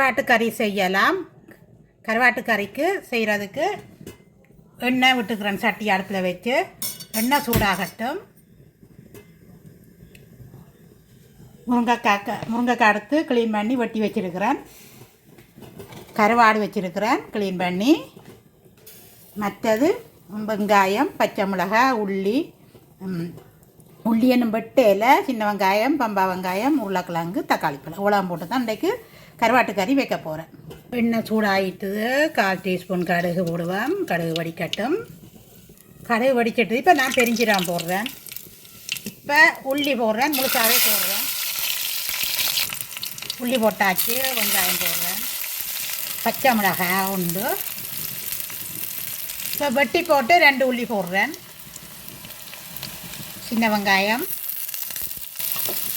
கருவாட்டு கறி செய்யலாம். கருவாட்டு கறிக்கு செய்கிறதுக்கு எண்ணெய் விட்டுக்கிறேன் சட்டி அடுப்பில் வச்சு. எண்ணெய் சூடாகட்டும். முருங்கைக்காய் க- முருங்கைக்காய் எடுத்து க்ளீன் பண்ணி வெட்டி வச்சிருக்கிறேன். கருவாடு வச்சிருக்கிறேன் க்ளீன் பண்ணி. மற்றது வெங்காயம் பச்சை மிளகாய் உள்ளி உள்ளி என்னும் வெட்டையில் சின்ன வெங்காயம் பம்பா வெங்காயம் உருளைக்கிழங்கு தக்காளி பழம். இவ்வளோ போட்டு தான் இன்றைக்கு கருவாட்டு கறி வைக்க போகிறேன் எண்ணெய் சூடாகிட்டது கால் டீஸ்பூன் கடுகு போடுவேன் கடுகு வடிக்கட்டும். கடுகு வடிக்கட்டு இப்போ நான் பெருஞ்சீரகம் போடுறேன். இப்போ உள்ளி போடுறேன் முழுசாவே போடுறேன். உள்ளி போட்டாச்சு வெங்காயம் போடுறேன். பச்சை மிளகாய் உண்டு. இப்போ வெட்டி போட்டு ரெண்டு உள்ளி போடுறேன். சின்ன வெங்காயம்.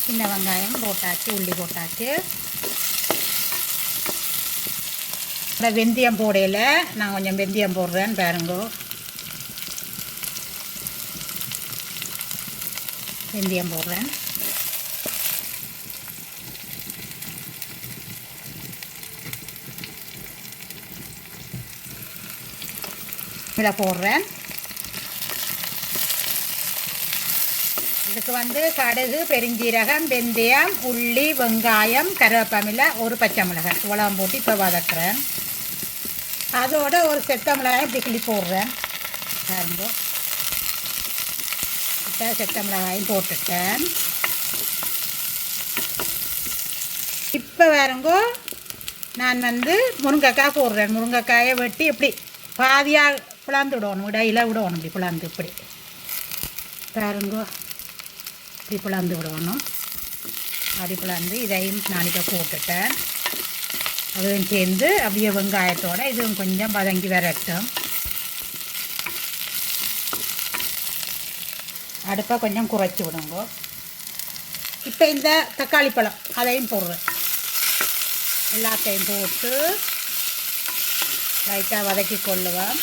சின்ன வெங்காயம் போட்டாச்சு உள்ளி போட்டாச்சு. இந்த வெந்தயம் போடையில் நான் கொஞ்சம் வெந்தயம் போடுறேன் பாருங்கோ. வெந்தயம் போடுறேன். இதில் போடுறேன். இதுக்கு வந்து கடுகு பெருஞ்சீரகம் வெந்தயம் உள்ளி வெங்காயம் கருவேப்பமில ஒரு பச்சை மிளகாய். இவ்வளோ போட்டு இப்போ வதக்குறேன். அதோட ஒரு செத்த மிளகாய் இப்படி கிள்ளி போடுறேன். பாருங்க. இப்போ செத்த மிளகாயும் போட்டுட்டேன். இப்போ வரங்கோ நான் வந்து முருங்கைக்காய் போடுறேன். முருங்கைக்காயை வெட்டி இப்படி பாதியாக பிளாந்து விடணும். இடையில விடணும் இப்படி பிளாந்து இப்படி. பாருங்கோ இப்படி பிளாந்து விடணும். அப்படி பிளாந்து இதையும் நான் இப்போ போட்டுட்டேன். அதுவும் சேர்ந்து அப்படியே வெங்காயத்தோடு இதுவும் கொஞ்சம் வதங்கி வரட்டும். அடுப்பை கொஞ்சம் குறைச்சி விடுங்க. இப்போ இந்த தக்காளி பழம் அதையும் போடுறேன். எல்லாத்தையும் போட்டு லைட்டாக வதக்கி கொள்ளுவேன்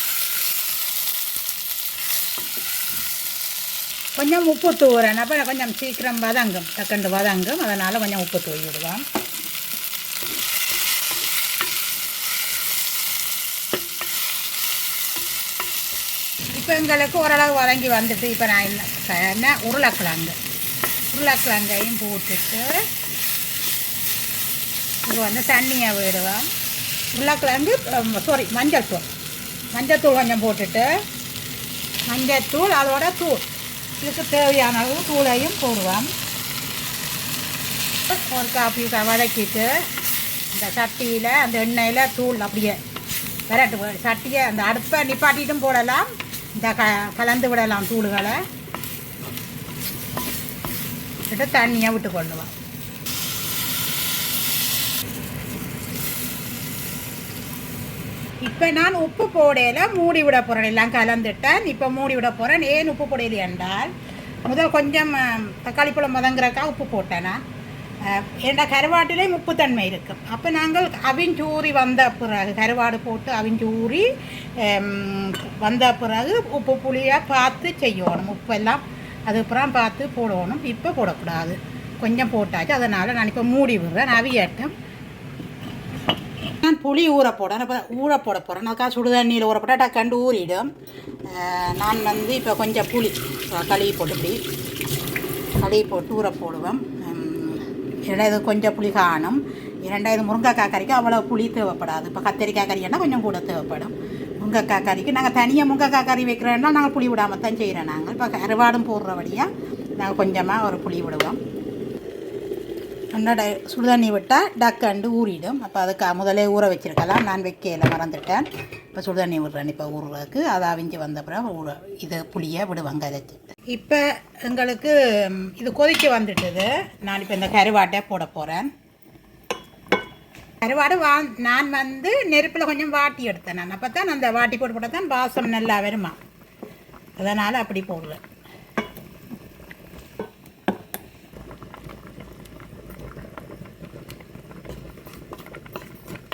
கொஞ்சம் உப்பு தூவுறேன். அப்போ கொஞ்சம் சீக்கிரம் வதங்கும். டக்குண்டு வதங்கும். அதனால் கொஞ்சம் உப்பு தூவி விடுவேன் இப்போ எங்களுக்கு ஓரளவு வதங்கி வந்துட்டு இப்போ நான் என்ன என்ன? உருளைக்கிழங்கு. உருளைக்கிழங்கையும் போட்டுட்டு இது வந்து தண்ணியை விடுவேன் உருளைக்கிழங்கு சாரி மஞ்சள் தூள். மஞ்சள் தூள் கொஞ்சம் போட்டுட்டு மஞ்சள் தூள் அதோட தூள். இதுக்கு தேவையான அளவு தூளையும் போடுவேன் ஒரு காப்பி வதக்கிட்டு இந்த சட்டியில் அந்த எண்ணெயில் தூள் அப்படியே விரட்டு சட்டியை அந்த அடுப்பை நிப்பாட்டிட்டும் போடலாம். இந்த க கலந்து விடலாம் தூளுகளை. விட்டு தண்ணியை விட்டு கொள்ளுவோம் இப்போ நான் உப்பு போடையில் மூடி விட போகிறேன் எல்லாம் கலந்துட்டேன். இப்போ மூடி விட போகிறேன் ஏன் உப்பு போடையில் என்றால் முதல் கொஞ்சம் தக்காளி பழம் மதங்கிறக்கா உப்பு போட்டேனா? என்ற கருவாட்டிலே உப்புத்தன்மை இருக்கும் அப்போ நாங்கள் அவிஞ்சூறி வந்த பிறகு கருவாடு போட்டு அவிஞ்சூறி வந்த பிறகு உப்பு புளியாக பார்த்து செய்யணும். உப்பெல்லாம் அதுக்கப்புறம் பார்த்து போடணும். இப்போ போடக்கூடாது. கொஞ்சம் போட்டாச்சு. அதனால் நான் இப்போ மூடி விடுறேன். அவியட்டும் நான் புளி ஊற போடேன் இப்போ ஊற போட போகிறேன் அக்கா சுடு தண்ணியில் ஊற போட்டால் டக்கண்டு ஊறிடும். நான் வந்து இப்போ கொஞ்சம் புளி கழுவி போட்டு இப்படி கழுவி போட்டு ஊற போடுவேன். இரண்டாவது கொஞ்சம் புளி காணும். இரண்டாவது முருங்கைக்காய் கறிக்கு அவ்வளோ புளி தேவைப்படாது. இப்போ கத்திரிக்காய் கறின்னா கொஞ்சம் கூட தேவைப்படும். முருங்கைக்காய் கறிக்கு நாங்கள் தனியாக முருங்கைக்காய் கறி வைக்கிறோன்னா நாங்கள் புளி விடாமல் தான் செய்கிறோம் நாங்கள் இப்போ கருவாடும் போடுறபடியாக நாங்கள் கொஞ்சமாக ஒரு புளி விடுவோம். நல்லா சுடுதண்ணி விட்டால் டக்கண்டு ஊறிடும். அப்போ அதுக்கு முதலே ஊற வச்சுருக்கலாம். நான் வைக்கையில் மறந்துட்டேன். இப்போ சுடுதண்ணி விடுறேன். இப்போ ஊறுறதுக்கு அதை அவிஞ்சு வந்த பிறகு இதை இது புளியை விடுவாங்க அரைச்சி இப்போ எங்களுக்கு இது கொதிக்க வந்துட்டுது. நான் இப்போ இந்த கருவாட்டை போட போகிறேன் கருவாடு வா நான் வந்து நெருப்பில் கொஞ்சம் வாட்டி எடுத்தேன். நான் அப்போ தான் அந்த வாட்டி போட்டு போட்டால் தான் வாசம் நல்லா வருமா. அதனால் அப்படி போடுறேன்.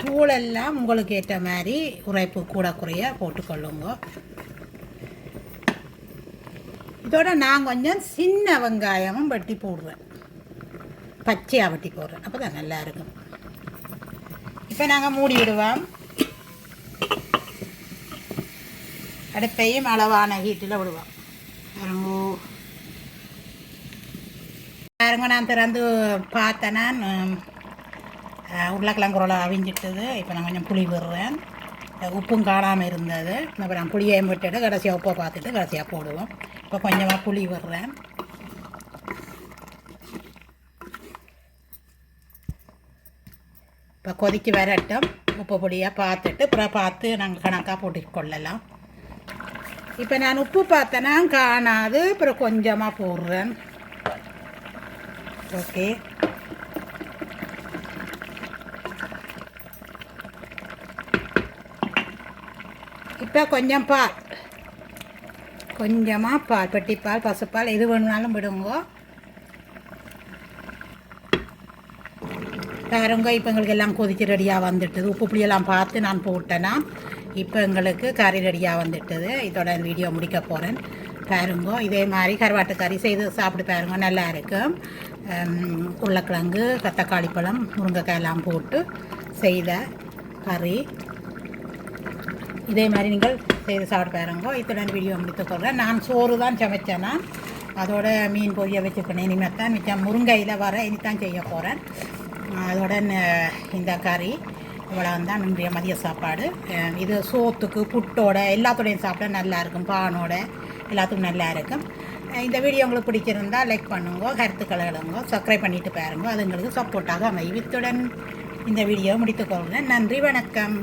தூளெல்லாம் உங்களுக்கு ஏற்ற மாதிரி உரைப்பு கூட குறைய போட்டுக்கொள்ளுங்க. இதோட நான் கொஞ்சம் சின்ன வெங்காயமும் வெட்டி போடுறேன். பச்சையாக வெட்டி போடுறேன். அப்போ தான் நல்லா இருக்கும். இப்போ நாங்கள் மூடி விடுவோம். அடுப்பையும் அளவான ஹீட்டில் விடுவோம். பாருங்க. பாருங்க நான் திறந்து பார்த்தேன்னா உருளைக்கிழங்கு உருளை அவிஞ்சிட்டது. இப்போ நான் கொஞ்சம் புளி விடுறேன். உப்பும் காணாமல் இருந்தது. இப்போ நான் புளியையும் விட்டுட்டு கடைசியாக உப்பை பார்த்துட்டு கடைசியாக போடுவோம். இப்போ கொஞ்சமாக புளி விடுறேன். இப்போ கொதிக்கு வரட்டும். உப்பு பொடியாக பார்த்துட்டு அப்புறம் பார்த்து நாங்கள் கணக்காக போட்டு கொள்ளலாம். இப்போ நான் உப்பு பார்த்தேன்னா காணாது. அப்புறம் கொஞ்சமாக போடுறேன். ஓகே. இப்போ கொஞ்சம் பால் கொஞ்சமாக பால் பெட்டிப்பால் பசுப்பால் எது வேணுனாலும் விடுங்க. பாருங்க இப்போ எங்களுக்கு எல்லாம் கொதிச்சு ரெடியாக வந்துட்டது. உப்பு புளியெல்லாம் பார்த்து நான் போட்டேன்னா இப்போ எங்களுக்கு கறி ரெடியாக வந்துட்டது. இதோட வீடியோ முடிக்க போகிறேன் பாருங்க இதே மாதிரி கருவாட்டு கறி செய்து சாப்பிட்டு பாருங்க நல்லா இருக்கும் உருளைக்கிழங்கு தக்காளி பழம் முருங்கைக்காய் எல்லாம் போட்டு செய்த கறி. இதே மாதிரி நீங்கள் செய்து சாப்பிட்டு பாருங்க. இத்துடன் வீடியோ முடித்து சொல்கிறேன் நான் சோறு தான் சமைச்சேன்னா அதோட மீன் பொரிய வச்சுக்கணும் இனிமேல் தான் மிச்சம் முருங்கையில் வர இனித்தான் செய்ய போகிறேன் அதோட இந்த கறி இவ்வளோ தான் இன்றைய மதிய சாப்பாடு. இது சோத்துக்கு புட்டோட எல்லாத்தோடையும் சாப்பிட நல்லா இருக்கும் பானோட எல்லாத்துக்கும் நல்லா இருக்கும் இந்த வீடியோ உங்களுக்கு பிடிச்சிருந்தா லைக் பண்ணுங்க கருத்துக்களை எழுங்க சப்ஸ்கிரைப் பண்ணிவிட்டு பாருங்க. அது எங்களுக்கு சப்போர்ட்டாக அமையும். இத்துடன் இந்த வீடியோ முடித்துக்கொள்கிறேன் நன்றி வணக்கம்.